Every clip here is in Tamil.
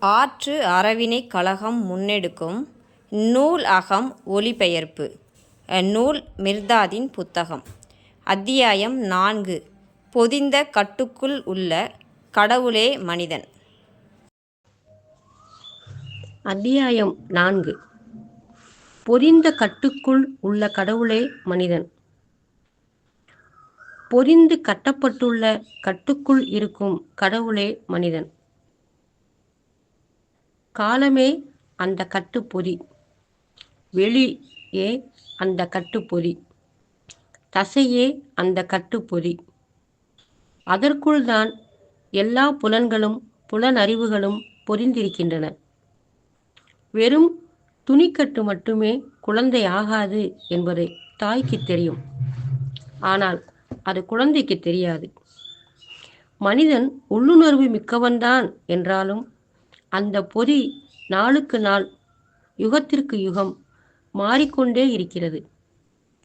ஆற்று அறவினைக் கழகம் முன்னெடுக்கும் நூல் அகம் ஒலிபெயர்ப்பு. நூல் மிர்தாதின் புத்தகம். அத்தியாயம் நான்கு. பொதிந்த கட்டுக்குள் உள்ள கடவுளே மனிதன். அத்தியாயம் நான்கு. பொதிந்த கட்டுக்குள் உள்ள கடவுளே மனிதன். பொரிந்து கட்டப்பட்டுள்ள கட்டுக்குள் இருக்கும் கடவுளே மனிதன். காலமே அந்த கட்டுப்பொதி வெளியே அந்த கட்டுப்பொதி தசையே அந்த கட்டுப்பொதி அதற்குள் தான் எல்லா புலன்களும் புலனறிவுகளும் பொதிந்திருக்கின்றன வெறும் துணிக்கட்டு மட்டுமே குழந்தை ஆகாது என்பதை தாய்க்கு தெரியும். ஆனால் அது குழந்தைக்கு தெரியாது. மனிதன் உள்ளுணர்வு மிக்கவன்தான் என்றாலும் அந்த பொதி நாளுக்கு நாள் யுகத்திற்கு யுகம் மாறிக்கொண்டே இருக்கிறது.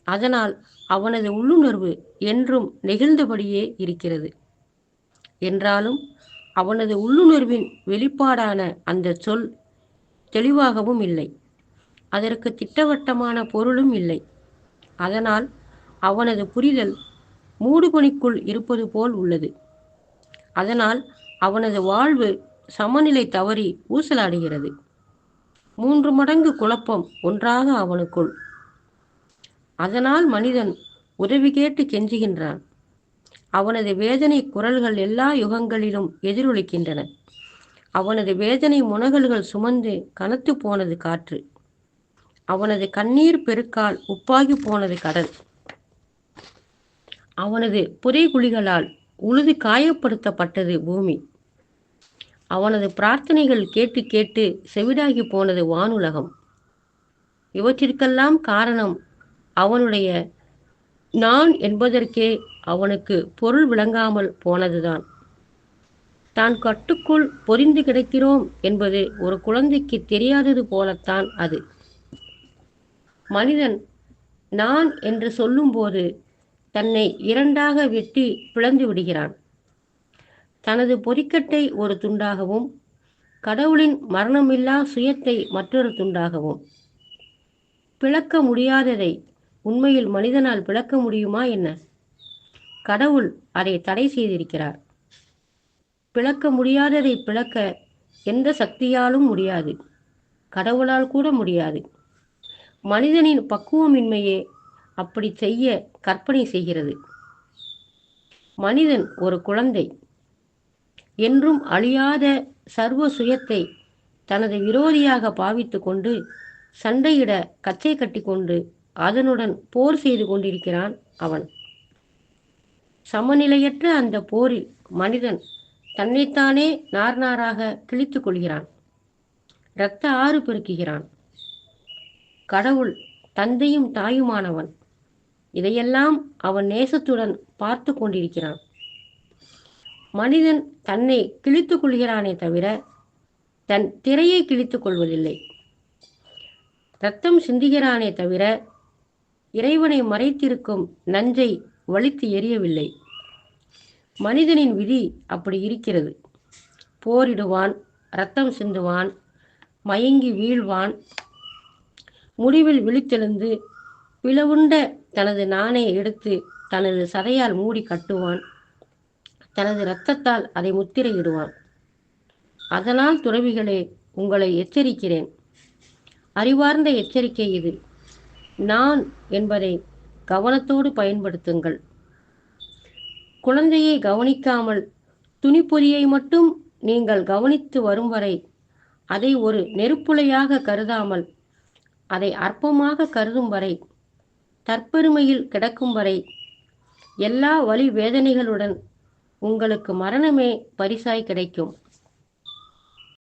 அதனால் அவனது உள்ளுணர்வு என்றும் நெகிழ்ந்தபடியே இருக்கிறது. என்றாலும் அவனது உள்ளுணர்வின் வெளிப்பாடான அந்த சொல் தெளிவாகவும் இல்லை. அதற்கு திட்டவட்டமான பொருளும் இல்லை. அதனால் அவனது புரிதல் மூடுபனிக்குள் இருப்பது போல் உள்ளது. அதனால் அவனது வாழ்வு சமநிலை தவறி ஊசலாடுகிறது. மூன்று மடங்கு குழப்பம் ஒன்றாக அவனுக்குள். அதனால் மனிதன் உதவி கேட்டு கெஞ்சுகின்றான். அவனது வேதனை குரல்கள் எல்லா யுகங்களிலும் எதிரொலிக்கின்றன. அவனது வேதனை முனகல்கள் சுமந்து கனத்து போனது காற்று. அவனது கண்ணீர் பெருக்கால் உப்பாகி போனது கடல். அவனது புதைகுழிகளால் உழுது காயப்படுத்தப்பட்டது பூமி. அவனது பிரார்த்தனைகள் கேட்டு கேட்டு செவிடாகி போனது வானுலகம். இவற்றிற்கெல்லாம் காரணம் அவனுடைய நான் என்பதற்கே அவனுக்கு பொருள் விளங்காமல் போனதுதான். தான் கட்டுக்குள் பொறிந்து கிடக்கிறோம் என்பது ஒரு குழந்தைக்கு தெரியாதது போலத்தான் அது. மனிதன் நான் என்று சொல்லும்போது தன்னை இரண்டாக வெட்டி பிளந்து விடுகிறான். தனது பொறிக்கட்டை ஒரு துண்டாகவும் கடவுளின் மரணமில்லா சுயத்தை மற்றொரு துண்டாகவும். பிளக்க முடியாததை உண்மையில் மனிதனால் பிளக்க முடியுமா என்ன? கடவுள் அதை தடை செய்திருக்கிறார். பிளக்க முடியாததை பிளக்க எந்த சக்தியாலும் முடியாது. கடவுளால் கூட முடியாது. மனிதனின் பக்குவமின்மையே அப்படி செய்ய கற்பனை செய்கிறது. மனிதன் ஒரு குழந்தை. என்றும் அழியாத சர்வ சுயத்தை தனது விரோதியாக பாவித்து கொண்டு சண்டையிட கச்சை கட்டி கொண்டு அதனுடன் போர் செய்து கொண்டிருக்கிறான் அவன். சமநிலையற்ற அந்த போரில் மனிதன் தன்னைத்தானே நார் நாராக கிழித்து கொள்கிறான். இரத்த ஆறு பெருக்குகிறான். கடவுள் தந்தையும் தாயுமானவன். இதையெல்லாம் அவன் நேசத்துடன் பார்த்து கொண்டிருக்கிறான். மனிதன் தன்னை கிழித்துக் கொள்கிறானே தவிர தன் திரையை கிழித்துக் கொள்வதில்லை. ரத்தம் சிந்துகிறானே தவிர இறைவனை மறைத்திருக்கும் நஞ்சை வலித்து எரியவில்லை. மனிதனின் விதி அப்படி இருக்கிறது. போரிடுவான் ரத்தம் சிந்துவான் மயங்கி வீழ்வான் முடிவில் விழித்தெழுந்து பிளவுண்ட தனது நாணை எடுத்து தனது சதையால் மூடி கட்டுவான். தனது இரத்தத்தால் அதை முத்திரையிடுவான். அதனால் துறவிகளே உங்களை எச்சரிக்கிறேன். அறிவார்ந்த எச்சரிக்கை இது. நான் என்பதை கவனத்தோடு பயன்படுத்துங்கள். குழந்தையை கவனிக்காமல் துணிப்பொறியை மட்டும் நீங்கள் கவனித்து வரும் வரை அதை ஒரு நெருப்புலையாக கருதாமல் அதை அற்பமாக கருதும் வரை தற்பெருமையில் கிடக்கும் வரை எல்லா வழி வேதனைகளுடன் உங்களுக்கு மரணமே பரிசாய் கிடைக்கும்.